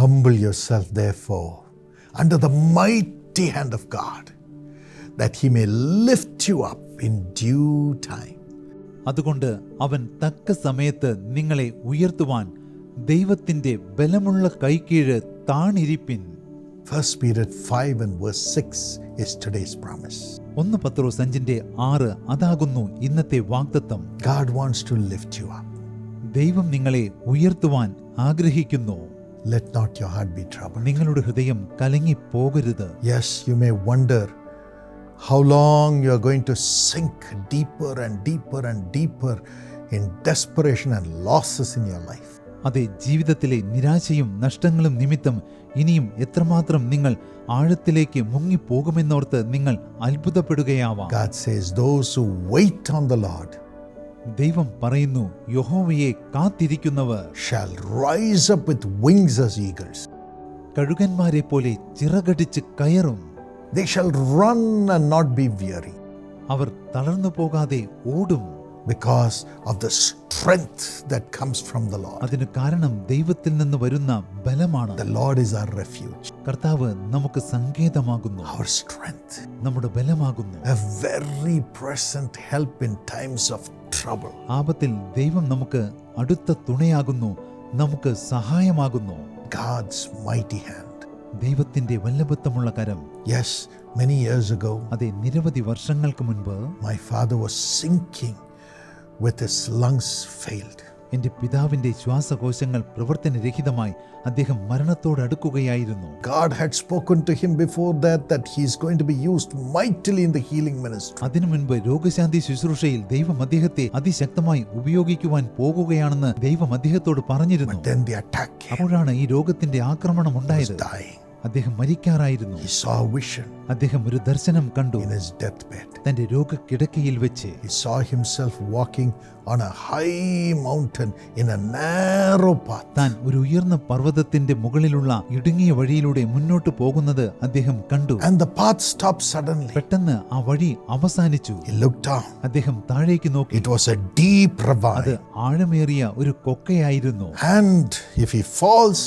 Humble yourself, therefore, under the mighty hand of God, that he may lift you up in due time. അതുകൊണ്ട് അവൻ തക്ക സമയത്ത് നിങ്ങളെ ഉയർത്തുവാൻ ദൈവത്തിന്റെ ബലമുള്ള കൈക്കീഴ് താണിരിപ്പിൻ First Peter 5 and verse 6 is today's promise. ഒന്ന് പത്രോസ് അഞ്ചിന്റെ ആറ് അതാകുന്നു ഇന്നത്തെ വാഗ്ദത്തം God wants to lift you up. ദൈവം നിങ്ങളെ ഉയർത്തുവാൻ ആഗ്രഹിക്കുന്നു Let not your heart be troubled. നിങ്ങളുടെ ഹൃദയം കലങ്ങിപ്പോകരുത് Yes, you may wonder how long you are going to sink deeper and deeper and deeper in desperation and losses in your life. അതെ ജീവിതത്തിലെ നിരാശയും നഷ്ടങ്ങളും നിമിത്തം ഇനിയും എത്രമാത്രം നിങ്ങൾ ആഴത്തിലേക്ക് മുങ്ങിപ്പോകുമെന്നോർത്ത് നിങ്ങൾ അത്ഭുതപ്പെടുകയാവാം God says, Those who wait on the Lord ദൈവം പറയുന്നു യഹോവയെ കാത്തിരിക്കുന്നവർ shall rise up with wings as eagles. കഴുകന്മാരെ പോലെ ചിറകടിച്ച് കയറും They shall run and not be weary അവർ തളർന്നു പോകാതെ ഓടും because of the strength that comes from the Lord. അതിന് കാരണം ദൈവത്തിൽ നിന്ന് വരുന്ന ബലമാണ് The Lord is our refuge, കർത്താവ് നമുക്ക് സങ്കേതമാകുന്നു our strength, നമ്മുടെ ബലമാകുന്നു a very present help in times of trouble. ആപത്തിൽ ദൈവം നമുക്ക് അടുത്ത തുണയാകുന്നു നമുക്ക് സഹായമാകുന്നു God's mighty hand. ദൈവത്തിന്റെ വല്ലഭത്വമുള്ള കരം Yes, many years ago, അതെ നിരവധി വർഷങ്ങൾക്ക് മുൻപ് my father was sinking with his lungs failed. എന്റെ പിതാവിന്റെ ശ്വാസകോശങ്ങൾ പ്രവർത്തനരഹിതമായി അദ്ദേഹം മരണത്തോട് അടുക്കുകയായിരുന്നു God had spoken to him before that that he is going to be used mightily in the healing ministry. അതിനു മുൻപ് രോഗശാന്തി ശുശ്രൂഷയിൽ ദൈവം അദ്ദേഹത്തെ അതിശക്തമായി ഉപയോഗിക്കുവാൻ പോകുകയാണെന്ന് ദൈവം അദ്ദേഹത്തോട് പറഞ്ഞിരുന്നു But then the attack അപ്പോഴാണ് ഈ രോഗത്തിന്റെ ആക്രമണം ഉണ്ടായത്. അദ്ദേഹം മരിക്കാറായിരുന്നു He saw a vision അദ്ദേഹം ഒരു ദർശനം കണ്ടു in his deathbed. തന്റെ രോഗക്കിടക്കയിൽ വെച്ച് He saw himself walking on a high mountain in a narrow path. താൻ ഒരു ഉയർന്ന പർവതത്തിന്റെ മുകളിലുള്ള ഇടുങ്ങിയ വഴിയിലൂടെ മുന്നോട്ട് പോകുന്നത് അദ്ദേഹം കണ്ടു And the path stopped suddenly. പെട്ടെന്ന് ആ വഴി അവസാനിച്ചു He looked down. അദ്ദേഹം താഴേക്ക് നോക്കി It was a deep അത് ravine. ആഴമേറിയ ഒരു കൊക്കയായിരുന്നു And if he falls,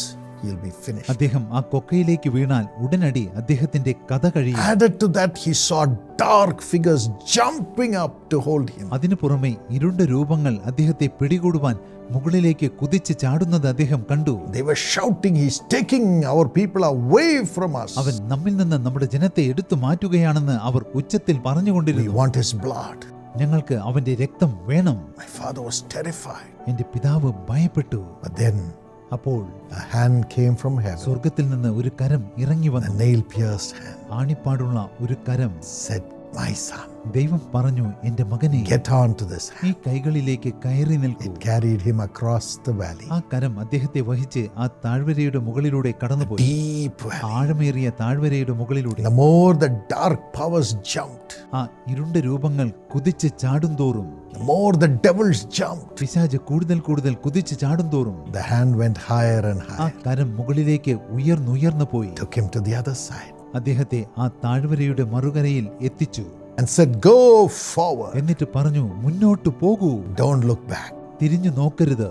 he'll be finished. അദ്ദേഹം ആ കൊക്കയിലേക്ക് വീണാൽ ഉടനടി അദ്ദേഹത്തിന്റെ കഥ കഴിയും Added to that, he saw dark figures jumping up to hold him. അതിനു പുറമെ ഇരുണ്ട രൂപങ്ങൾ അദ്ദേഹത്തെ പിടികൂടുവാൻ മുകളിലേക്ക് കുതിച്ച് ചാടുന്നത് അദ്ദേഹം കണ്ടു They were shouting, He's taking our people away from us. അവൻ നമ്മിൽ നിന്ന് നമ്മുടെ ജനത്തെ എടുത്തു മാറ്റുകയാണെന്ന് അവർ ഉച്ചത്തിൽ We പറഞ്ഞുകൊണ്ടിരുന്നു want his blood. ഞങ്ങൾക്ക് അവന്റെ രക്തം വേണം My father was terrified. എന്റെ പിതാവ് ഭയപ്പെട്ടു But then അപ്പോൾ a hand came from heaven, സ്വർഗത്തിൽ നിന്ന് ഒരു കരം ഇറങ്ങി വന്നു ആണിപ്പാടുള്ള ഒരു കരം said, My son, ദൈവം പറഞ്ഞു എന്റെ മകനെ get on to this hand. ഈ കൈകളിലേക്ക് കയറി നിൽക്കൂ It carried him across the valley. ആ കരം അദ്ദേഹത്തെ വഹിച്ച് ആ താഴ്വരയുടെ മുകളിലൂടെ കടന്നുപോയി Deep valley. ആഴമേറിയ താഴ്വരയുടെ മുകളിലൂടെ The more the dark powers jumped, ആ ഇരുണ്ട രൂപങ്ങൾ കുതിച്ച് ചാടുംതോറും the more the devils jumped. പിശാജ് കൂടുതൽ കൂടുതൽ കുതിച്ച് ചാടുംതോറും The hand went higher and ആ higher, കരം മുകളിലേക്ക് ഉയർന്നുയർന്നു പോയി took him to the other side, അദ്ദേഹത്തെ ആ താഴ്വരയുടെ മറുകരയിൽ എത്തിച്ചു and said, Go forward, എന്നിട്ട് പറഞ്ഞു മുന്നോട്ട് പോകൂ don't look back. തിരിഞ്ഞു നോക്കരുത്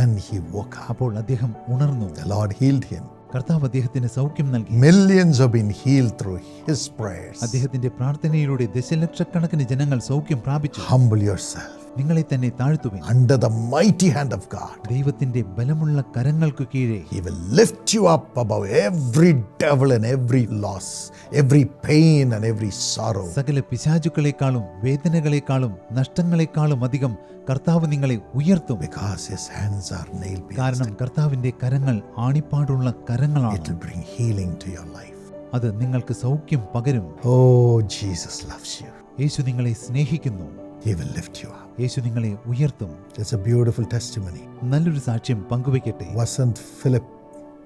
And he woke up. അപ്പോൾ അദ്ദേഹം ഉണർന്നു The Lord healed him. കർത്താവ് അദ്ദേഹത്തിന് സൗഖ്യം നൽകി Millions have been healed through his prayers. അദ്ദേഹത്തിന്റെ പ്രാർത്ഥനയിലൂടെ ദശലക്ഷക്കണക്കിന് ജനങ്ങൾ സൗഖ്യം പ്രാപിച്ചു Humble yourself നിങ്ങളെ തന്നെ താഴ്ത്തുവിൻ. Under the mighty hand of God ദൈവത്തിന്റെ ബലമുള്ള കരങ്ങൾക്ക് കീഴെ. He lift you up above every devil and every loss every pain and every sorrow സകല പിശാചുക്കളെക്കാളും വേദനകളെക്കാളും നഷ്ടങ്ങളെക്കാളും അധികം കർത്താവ് നിങ്ങളെ ഉയർത്തും. Because his hands are nail കാരണം കർത്താവിന്റെ കരങ്ങൾ ആണിപ്പാടുള്ള കരങ്ങളാണ്. It will healing to your life അത് നിങ്ങൾക്ക് സൗഖ്യം പകരും. ഓ ജീസസ് ലവ്സ് യു യേശു നിങ്ങളെ സ്നേഹിക്കുന്നു. He will lift you up. യേശു നിങ്ങളെ ഉയർത്തും It's a beautiful testimony. നല്ലൊരു സാക്ഷ്യം പങ്കുവയ്ക്കട്ടെ Vasant Philip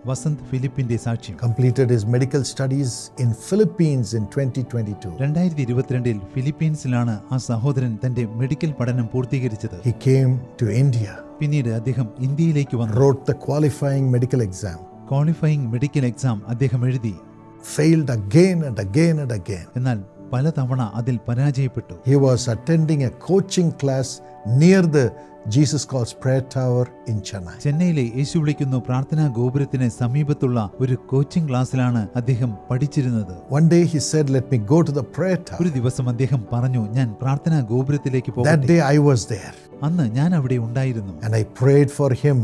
വസന്ത് ഫിലിപ്പിന്റെ സാക്ഷ്യം completed his medical studies in Philippines in 2022. രണ്ടായിരത്തി ഇരുപത്തിരണ്ടിൽ ഫിലിപ്പീൻസിലാണ് ആ സഹോദരൻ തന്റെ മെഡിക്കൽ പഠനം പൂർത്തീകരിച്ചത് He came to India, പിന്നീട് അദ്ദേഹം ഇന്ത്യയിലേക്ക് വന്നു wrote the qualifying medical exam, qualifying medical exam അദ്ദേഹം എഴുതി failed again and again and again. എന്നാൽ പലതവണ അതിൽ പരാജയപ്പെട്ടു he was attending a coaching class near the Jesus Calls Prayer Tower in Chennai. ചെന്നൈയിലെ യേശു വിളിക്കുന്നു പ്രാർത്ഥനാ ഗോപുരത്തിന് സമീപത്തുള്ള ഒരു കോച്ചിംഗ് ക്ലാസ്സിലാണ് അദ്ദേഹം പഠിച്ചിരുന്നത് one day he said let me go to the prayer tower. ഒരു ദിവസം അദ്ദേഹം പറഞ്ഞു ഞാൻ പ്രാർത്ഥനാ ഗോപുരത്തിലേക്ക് That that day I was there അന്ന് ഞാൻ അവിടെ ഉണ്ടായിരുന്നു and I prayed for him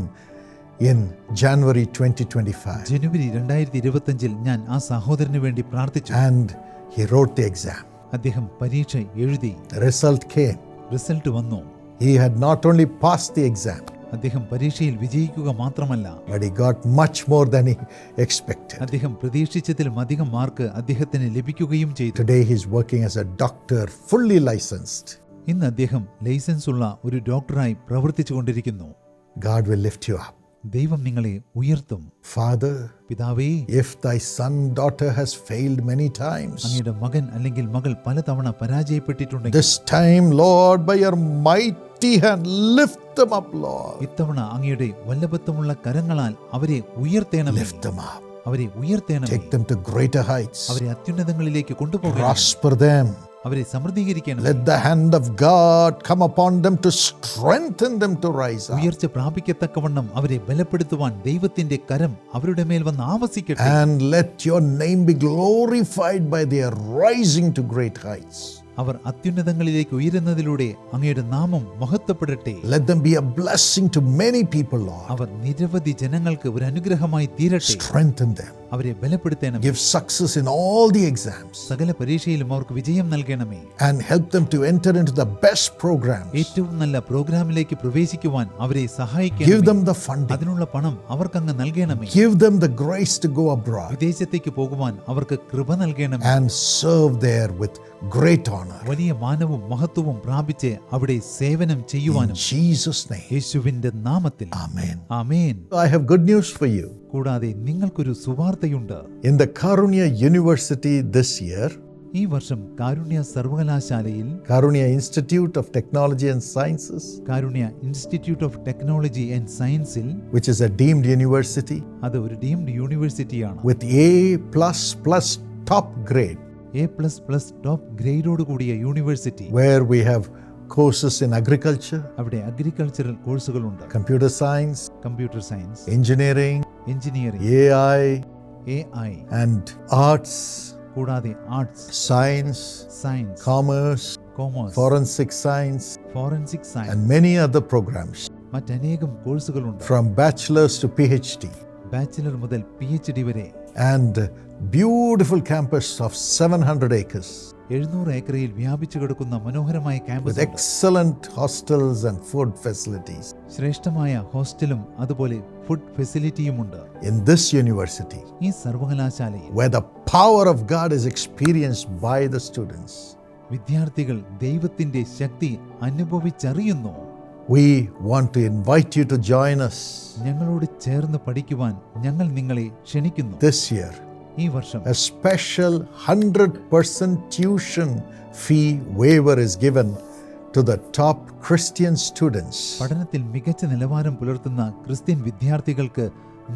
in January 2025. ജനുവരി രണ്ടായിരത്തി ഇരുപത്തഞ്ചിൽ ഞാൻ ആ സഹോദരന് വേണ്ടി പ്രാർത്ഥിച്ചു And he wrote the exam. അദ്ദേഹം പരീക്ഷ എഴുതി result came. റിസൾട്ട് വന്നു He had not only passed the exam, അദ്ദേഹം പരീക്ഷയിൽ വിജയിക്കുക മാത്രമല്ല he got much more than he expected. അദ്ദേഹം പ്രതീക്ഷിച്ചതിലും അധികം മാർക്ക് അദ്ദേഹത്തിന് ലഭിക്കുകയും ചെയ്തു Today he's working as a doctor, fully licensed. ഇന്ന് അദ്ദേഹം ലൈസൻസ് ഉള്ള ഒരു ഡോക്ടറായി പ്രവർത്തിച്ചുകൊണ്ടിരിക്കുന്നു God will lift you up. ദൈവം നിങ്ങളെ ഉയർത്തും Father, പിതാവേ if thy son, daughter has failed many times, അങ്ങയുടെ മകൻ അല്ലെങ്കിൽ മകൾ പലതവണ പരാജയപ്പെട്ടിട്ടുണ്ടെങ്കിൽ this time, Lord, by your mighty hand, lift them up, Lord. ഇത്തവണ അങ്ങയുടെ വല്ലഭത്വമുള്ള കരങ്ങളാൽ അവരെ ഉയർത്തേണമേ Lift them up. അവരെ ഉയർത്തേണമേ Take them to greater heights. അവരെ അത്യുന്നതങ്ങളിലേക്ക് കൊണ്ടുപോകണം Prosper them. അവരെ ഉയർച്ച പ്രാപിക്കത്തക്കവണ്ണം അവരെ ബലപ്പെടുത്തുവാൻ ദൈവത്തിന്റെ കരം അവരുടെ മേൽ വന്ന് ആവസിക്കട്ടെ. അവർ അത്യുന്നതങ്ങളിലേക്ക് ഉയരുന്നതിലൂടെ അങ്ങയുടെ നാമം മഹത്വപ്പെടട്ടെ. അവർ നിരവധി ജനങ്ങൾക്ക് ഒരു അനുഗ്രഹമായി തീരട്ടെ. അവരെ ബലപ്പെടുത്തണം Give success in all the exams സകല പരീക്ഷയിലും അവർക്ക് വിജയം നൽകണമേ and help them to enter into the best programs. ഏറ്റവും നല്ല പ്രോഗ്രാമിലേക്ക് പ്രവേശിക്കുവാൻ അവരെ Give സഹായിക്കണം them the funding. അതിനുള്ള പണം അവർക്കങ്ങ് നൽകണമേ Give them the grace to go abroad വിദേശത്തേക്ക് പോകുവാൻ അവർക്ക് കൃപ നൽകണമേ and serve there with great honor. വലിയ മാനവും മഹത്വവും പ്രാപിച്ച് അവിടെ സേവനം In ചെയ്യുവാനും Jesus' name. യേശുവിന്റെ നാമത്തിൽ Amen. Amen I have good news for you. കൂടാതെ നിങ്ങൾക്കൊരു സുവാർത്തയുണ്ട്. യൂണിവേഴ്സിറ്റി ദിസ് ഇയർ ഈ വർഷം കാരുണ്യ സർവകലാശാലയിൽ Karunya institute of technology and sciences Karunya institute of technology and സയൻസിൽ which is a deemed university അത് ഒരു ഡീംഡ് യൂണിവേഴ്സിറ്റി ആണ് with A plus plus top grade A plus plus top ഗ്രേഡോട് കൂടിയ university where we have courses in agriculture അവിടെ agricultural കോഴ്സുകളുണ്ട് computer science computer science engineering Engineering AI, A I and arts, കൂടാതെ arts science, science commerce, commerce forensic science, forensic science and many other programs മറ്റനേകം കോഴ്സുകളുണ്ട് from bachelor's to PhD. Bachelor മുതൽ P H D വരെ And beautiful campus of 700 acres എഴുന്നൂറ് ഏക്കറയിൽ വ്യാപിച്ചു കിടക്കുന്ന മനോഹരമായ with campus excellent hostels and food facilities. ശ്രേഷ്ഠമായ ഹോസ്റ്റലും അതുപോലെ ഫുഡ് ഫെസിലിറ്റിയുമുണ്ട് In this university, ഈ സർവകലാശാലയിൽ where the power of God is experienced by the students, വിദ്യാർത്ഥികൾ ദൈവത്തിന്റെ ശക്തി അനുഭവിച്ചറിയുന്നു we want to invite you to join us ഞങ്ങളോട് ചേർന്ന് പഠിക്കുവാൻ ഞങ്ങൾ നിങ്ങളെ ക്ഷണിക്കുന്നു this year. ഈ വർഷം A special 100% tuition fee waiver is given to the top Christian students. പഠനത്തിൽ മികച്ച നിലവാരം പുലർത്തുന്ന ക്രിസ്ത്യൻ വിദ്യാർത്ഥികൾക്ക്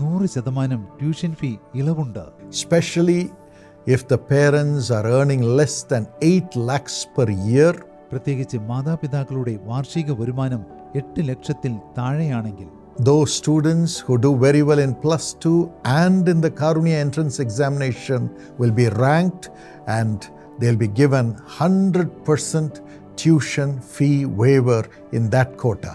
നൂറ് ശതമാനം tuition fee ഇളവുണ്ട് especially if the parents are earning less than 8 lakhs per year പ്രത്യേകിച്ച് മാതാപിതാക്കളുടെ വാർഷിക വരുമാനം എട്ട് ലക്ഷത്തിൽ താഴെയാണെങ്കിൽ those students who do very well in plus 2 and in the karunya entrance examination will be ranked and they'll be given 100% tuition fee waiver in that quota.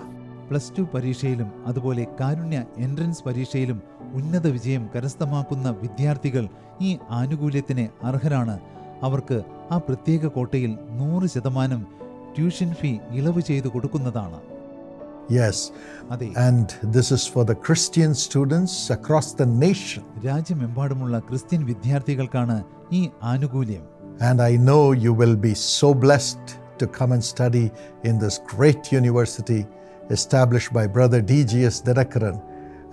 Plus two പരീക്ഷയിലും അതുപോലെ കാരുണ്യ entrance പരീക്ഷയിലും ഉന്നത വിജയം കരസ്ഥമാക്കുന്ന വിദ്യാർത്ഥികൾ ഈ ആനുകൂല്യത്തിന് അർഹരാണ്. അവർക്ക് ആ പ്രത്യേക കോട്ടയിൽ നൂറ് ശതമാനം ട്യൂഷൻ ഫീ ഇളവ് ചെയ്തു കൊടുക്കുന്നതാണ്. Yes അതെ. and this is for the christian students across the nation. രാജ്യമെമ്പാടുമുള്ള ക്രിസ്ത്യൻ വിദ്യാർത്ഥികൾക്കാണ് ഈ ആനുകൂല്യം. And I know you will be so blessed to come and study in this great university established by Brother D.G.S. Dinakaran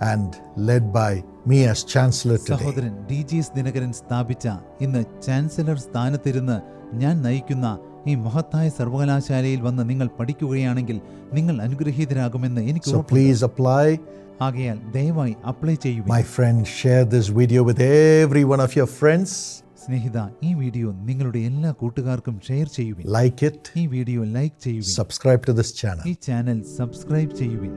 and led by me as Chancellor today. സഹോദരൻ D G S Dinakaran സ്ഥാപിച്ച ഇന്ന് chancellor സ്ഥാനത്തിരുന്ന് ഞാൻ നയിക്കുന്ന ഈ മഹത്തായ സർവകലാശാലയിൽ വന്ന് നിങ്ങൾ പഠിക്കുകയാണെങ്കിൽ നിങ്ങൾ അനുഗ്രഹീതരാകുമെന്ന് എനിക്ക് So ഉറപ്പുണ്ട് please apply. ആകയാൽ ദയവായി അപ്ലൈ ചെയ്യുക My friend, share this video with every one of your friends. സ്നേഹിത ഈ വീഡിയോ നിങ്ങളുടെ എല്ലാ കൂട്ടുകാർക്കും ഷെയർ ചെയ്യുവിൻ. ലൈക്ക് ഇറ്റ് ഈ വീഡിയോ ലൈക്ക് ചെയ്യുവിൻ. സബ്സ്ക്രൈബ് ടു ദിസ് ചാനൽ ഈ ചാനൽ സബ്സ്ക്രൈബ് ചെയ്യുവിൻ.